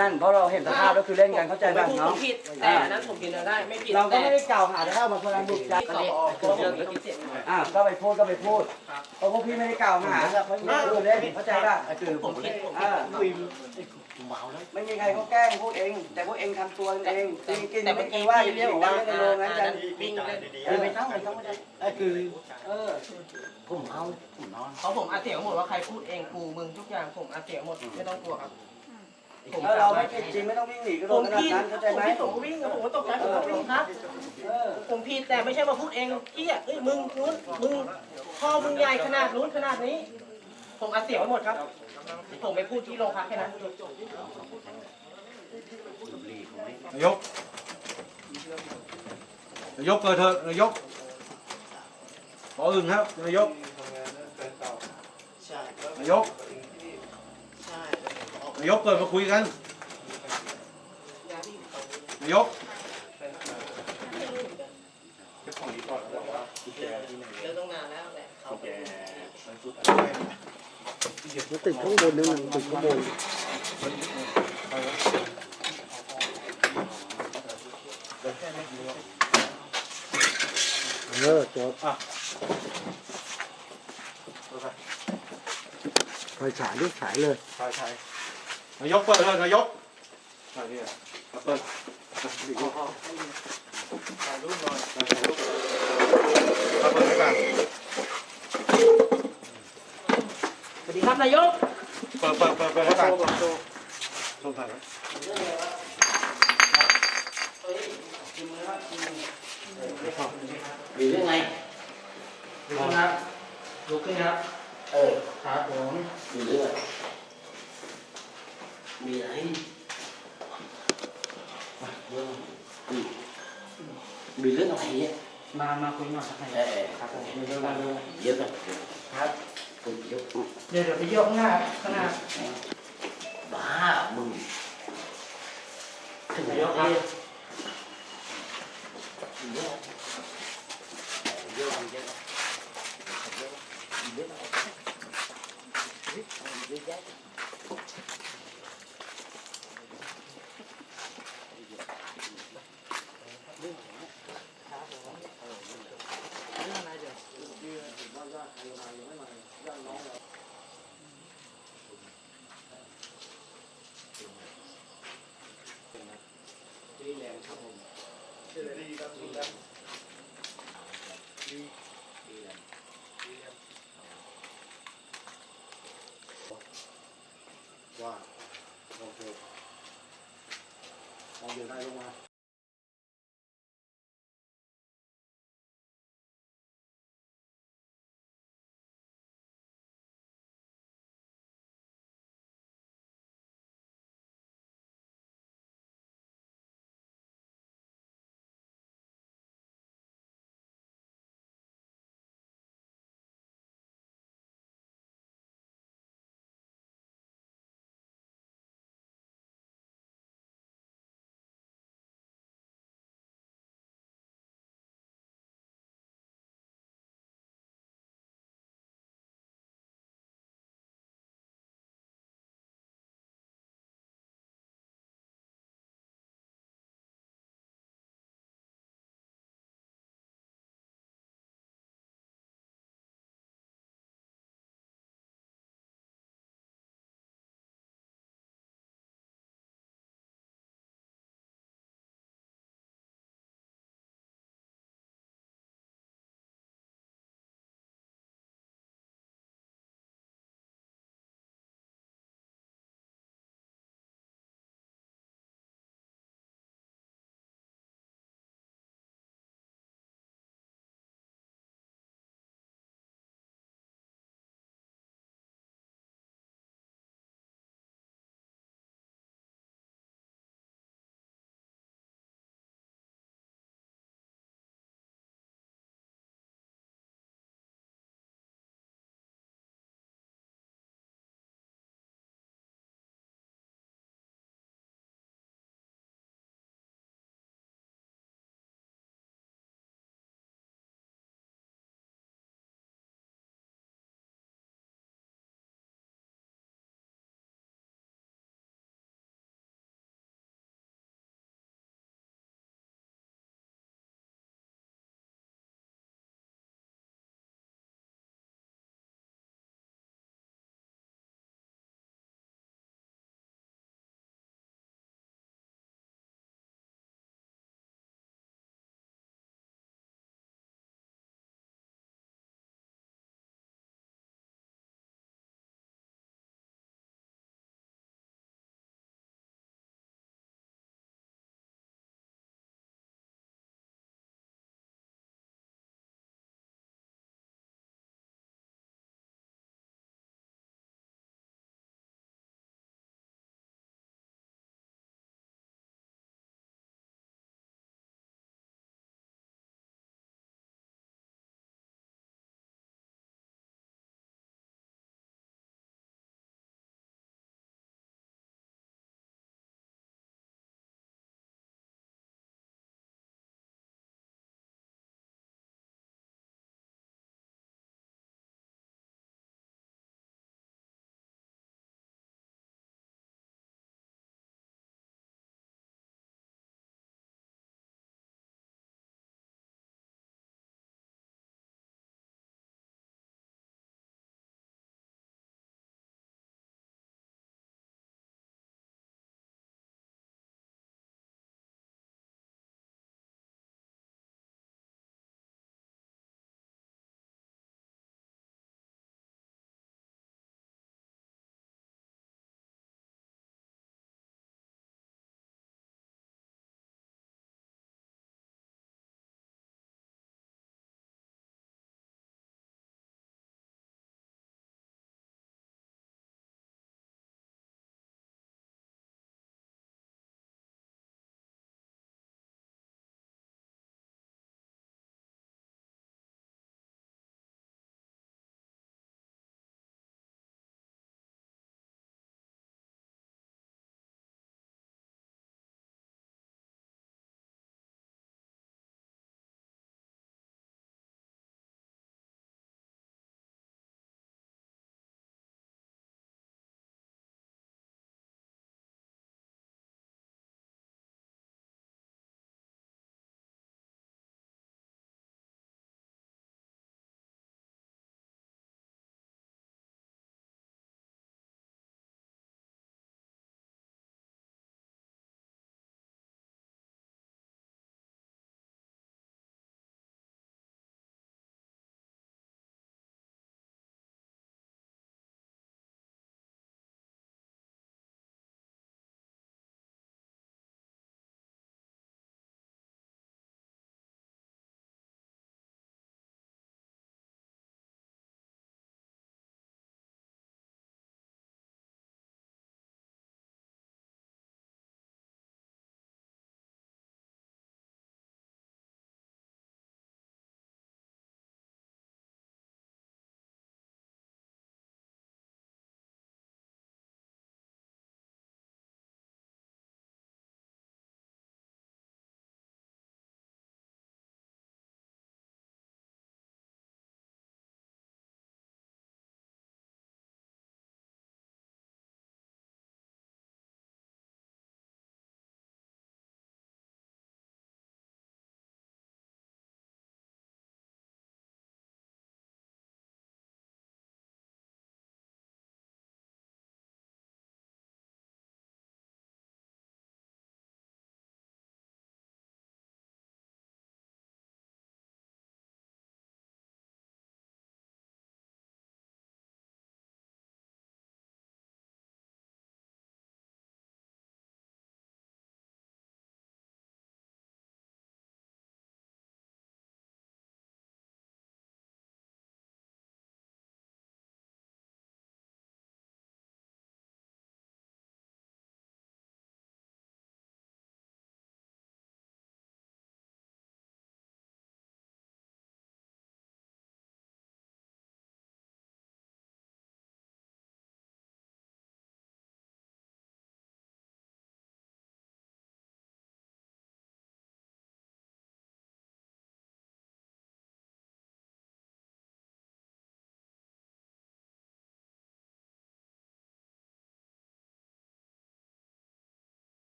นั่นเพราะเราเห็นสภาพแล้วคือเล่นกันเข้าใจผมป่ะไม่พูดผเนาะมผิดแต่อันนั้นผมกินได้ไม่ผิดเราก็แต่ไม่ได้กล่าวหาแต่ถ้ามาคนละบุกจับที่สอบตัวผมไม่คิดเสร็จอ่าก็ไปพูดก็ไปพูดเพราะพวกพี่ไม่ได้กล่าวหาไม่ได้พูดเล่นเข้าใจป่ะคือผมคิดผมเอคิดอไม่มีใครเขาแกล้งพูดเอง แต่พวกเองทำตัวเองกินกินไม่กินว่าอย่างเรื่องของว่าเรื่องในโรงนั้นกันวิ่งเล่นเออไม่ต้องไม่ต้องไม่ต้องเออคือเออผมเอาผมนอนเพราะผมอาเสียงหมดว่าใครพูดเองกูมึงทุกอย่างผมอาเสียงหมดไม่ต้องกลัวครับ ผมถ้าเราไม่ผิดจริงไม่ต้องวิ่งหนีก็โดผนมขนาดผิดนั้นเข้าใจผมไหมผิดผมวิ่งผมก็ตกใจผมก็วิ่งครับ เออผมผิดแต่ไม่ใช่มาพูดเองพี่อะเอ้ยมึงนู้นมึงพ่อมึงใหญ่ขนาดนู้นขนาดนี้ ผมอาเสียงไว้หมดครับ ผมไปพูดที่โรงพักแค่นั้นนายก นายกเปิดเถอะนายก ขออื่นครับ นายก นายก นายกเปิดมาคุยกัน นายกเจอต้องนานแล้วแหละเขามันติดข้างบนนี่มันติดข้างบนเออจบอะไฟฉายลูกฉายเลย ใช่ใช่ นายกเปิดเถอะนายกอะนี่อะเปิดถ่ายรูปหน่อยถ่ายรูปเอาเปิดไว้ก่อนสวัสดีครับนายกเปิดเปิดเปิดเปิดไว้ก่อนชมถ่ายไว้มีเรื่องไงลุกขึ้นครับลุกขึ้นครับ เออครับผมมีเรื่องมีอะไรเรื่องอืมมีเรื่องอะไรเนี่ยมามาคุยหน่อยครับเออครับผมเดี๋ยวมาดูเยอะกันครับคุณเยอะเดี๋ยวเดี๋ยวไปยกข้าง mì đấy mì lớn này mà mà quên nhỏ này để, rồi hát cùng dốc đây là cái dốc nha con nào ba mừng thằng dốc ha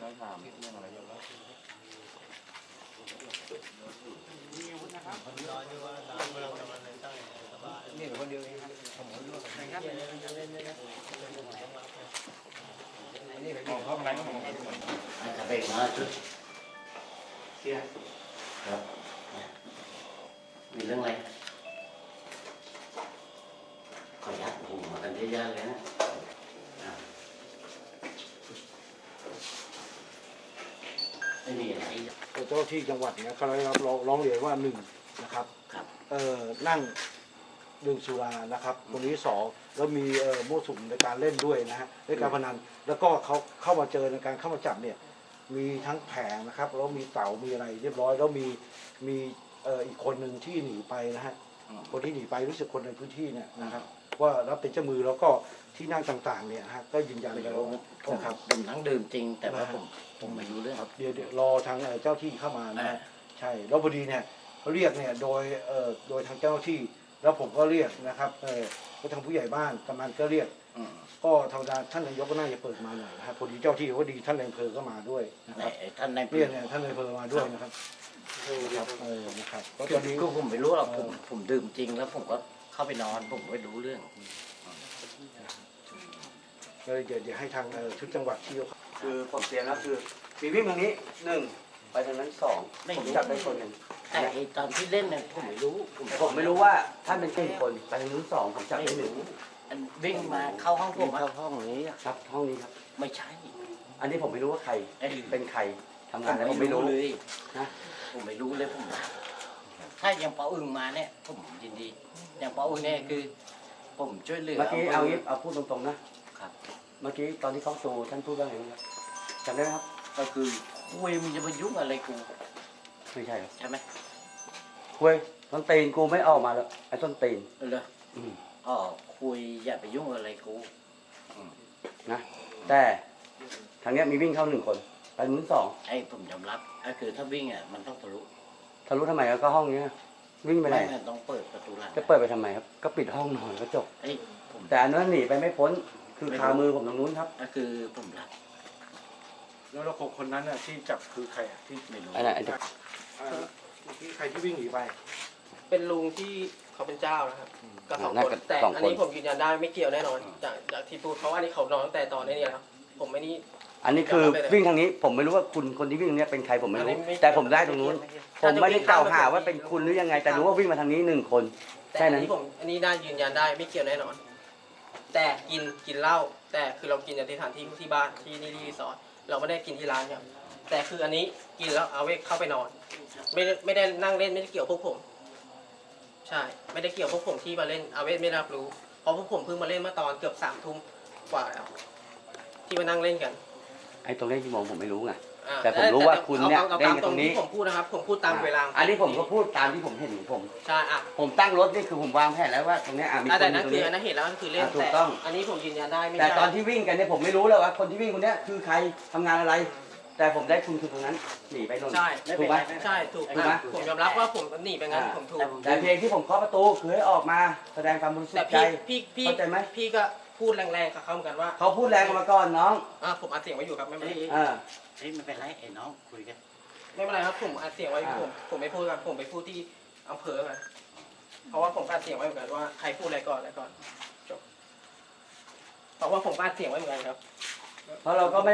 ได้ถามเรื่องอะไรเยอะแล้วนี่คนเดียวเองครับนะครับนี่เป็นของเข้าไปไหนของจะเบรกมาจุดเสียครับมีเรื่องอะไรขอยัดหูมากันเยอะๆเลยนะอะไม่มีอะไร เจ้าที่จังหวัดเนี่ยเขาได้รับร้องร้องเรียนว่าหนึ่งนะครับครับ เอ่อนั่งดื่มสุรานะครับคนนี้สองแล้วมีเอ่อมั่วสุมในการเล่นด้วยนะฮะเล่นการพนันแล้วก็เขาเข้ามาเจอในการเข้ามาจับเนี่ยมีทั้งแผงนะครับแล้วมีเต่ามีอะไรเรียบร้อย แล้วมีมีเอ่ออีกคนหนึ่งที่หนีไปนะฮะอืมคนที่หนีไปรู้สึกคนในพื้นที่เนี่ยนะครับ ว่ารับเป็นเจ้ามือแล้วก็ที่นั่งต่างๆเนี่ยนะฮะก็ยืนยันไม่แล้วรู้นะนะครับผมทั้งดื่มจริง แต่ว่าผมผมไม่รู้เรื่องครับเดี๋ยวเดี๋ยวรอทางเอ่อเจ้าที่เข้ามานะอ่า ฮะใช่แล้วพอดีเนี่ยเขาเรียกเนี่ยโดยเอ่อโดยทางเจ้าหน้าที่ แล้วผมก็เรียกนะครับเออก็ทางผู้ใหญ่บ้านกำนันก็เรียก อืมก็ธรรมดาท่านนายกก็น่าจะเปิดมาหน่อยนะครับพอดีเจ้าที่ก็ดีท่านนายอำเภอก็มาด้วยนะไหนครับไอ้ท่านในเรียกเนี่ยท่านนายอำเภอมาด้วยนะครับครับเออนะครับก็คืตออนนี้คือผมไม่รู้หรอกผมผมดื่มจริงแล้วผมก็ เข้าไปนอนผมไม่รู้เรื่องก็เลยเดี๋ยวเดี๋ยวให้ทางเอ่อชุดจังหวัดที่เขาคือผมเสียแล้วคือมีวิ่งทางนี้หนึ่งไปทางนั้นสองไม่ผมรู้จับได้คนหนึ่งแต่ไอ้ตอนที่เล่นเนี่ยผมไม่รู้ผมไม่รู้ว่าท่านเป็นแค่คนไปทางนู้นสองผมจับได้หนึ่งอันวิ่งมาเข้าห้องผมอะเข้าห้องนี้อะครับห้องนี้ครับ ไม่ใช่ อันนี้ผมไม่รู้ว่าใครไอ้เป็นใครทำงานแล้วผมไม่รู้เลยนะผมไม่รู้เลยผมรัก ถ้าอย่างปออึงมาเนี่ยผมยินดีอย่างปออึงเนี่ยคือ ผมช่วยเหลือเมื่อกี้เอางี้เอาพูดตรงๆนะครับ เมื่อกี้ตอนที่เข้าตูท่านพูดว่าไงนะครับจำได้ไหมครับ ก็คือคุยมึงจะมายุ่งอะไรกูไม่ใช่ครับใช่ไหมคุยต้นตีนกูไม่ออกมาแล้วไอ้ต้นตีนเหรออืมอ๋อคุยอย่าไปยุ่งอะไรกูนะแต่ทางเนี้ยมีวิ่งเข้าหนึ่งคนไปนู้นสองไอ้ผมยอมรับก็คือถ้าวิ่งอะมันต้องทะลุ ทะลุทำไมก็ห้องเนี้ยวิ่งไปไหนม่งั้นต้องเปิดประตูหลังจะเปิดไปทำไมครับ ก็ปิดห้องนอนก็จบ ไอ้ผมแต่อันนั้นหนีไปไม่พ้น คือคามือผมตรงนู้นครับก็คือผมรักแล้วเราคนคนนั้นน่ะที่จับคือใครอะที่ไม่รู้อันนั้นอันนั้นอ่าที่ใครที่วิ่งหนีไป เป็นลุงที่เขาเป็นเจ้านะครับก็สองน่าคนจะแต่สองอันคนนี้ผมยืนยันได้ไม่เกี่ยวแน่นอนจากจากที่พูดเพราะว่านี่เขานอนตั้งแต่ตอนนี้แล้วผมไม่นี่ อันนี้คือวิ่งทางนี้ ผมไม่รู้ว่าคุณคนที่วิ่งตรงเนี้ยเป็นใครผมไม่อันรู้นี้ไม่แต่ผมได้ตรงนู้น ผมไม่ได้กล่าวหาว่าเป็นคุณหรือยังไง แต่รู้ว่าวิ่งมาทางนี้หนึ่งคน แต่แค่อันนั้นนี้ผมอันนี้ได้ยืนยันได้ไม่เกี่ยวแน่นอน แต่กินกินเหล้าแต่คือเรากินในสถานที่ที่บ้านที่นี่ที่รีสอร์ทเราไม่ได้กินที่ร้านครับแต่คืออันนี้กินแล้วเอาไว้เข้าไปนอน ไม่ได้ไม่ได้นั่งเล่นไม่ได้เกี่ยวพวกผม ใช่ ไม่ได้เกี่ยวพวกผมที่มาเล่นอาเวทไม่รับรู้เพราะพวกผมเพิ่งมาเล่นเมื่อตอนเกือบสามทุ่มกว่าแล้วที่มานั่งเล่นกัน ไอ้ตรงนี้ที่มองผมไม่รู้ไงอ่า แต่ผมรู้ว่าคุณเนี่ยอาอาเล่นตามกันตตรรงงนี้ที่ผมพูดนะครับผมพูดตามเวลาอันนี้ผมก็พูดตามที่ผมเห็นของผมใช่อะผมตั้งรถนี่คือผมวางแผนแล้วว่าตรงเนี้ยอะมีอะคแต่นอนั่ยู่นตรงคือนี้อันนั้นเห็นแล้วก็คือเล่นอะถูกแต่ต้องอันนี้ผมยืนยันได้ไม่แต่ใช่ตอนที่วิ่งกันเนี่ยผมไม่รู้เลยว่าคนที่วิ่งคนเนี้ยคือใครทำงานอะไร แต่ผมได้คุณคือตรงนั้นหนีไปนนใช่ถูกไหมใช่ถูกถูกไหมอะผมยอมรับว่าผมหนีไปงั้นอ่าผมถูกแต่ผมแต่เพียงที่ผมเคาะประตูคือให้ออกมาแสดงความบริสุทแต่ธิ์ใจพี่พี่พี่เข้าใจไหมพี่ก็ พูดแรงๆกับเขาเหมือนกันว่าเขาพูดแรงออกมาก่อนน้องอะผมอัดเสียงไว้อยู่ครับไม่เป็นเอ้ไรยเออเอ้ยไม่เป็นไรไอ้น้องคุยกันไม่เป็นไรครับผมอัดเสียงไว้อ่าผมผมไม่พูดครับผมไปพูดที่อำเภอกันเพราะว่าผมอัดเสียงไว้เหมือนกันว่าใครพูดอะไรก่อนอะไรก่อนจบเพราะว่าผมอัดเสียงไว้เหมือนกันครับ เพราะเราก็ไม่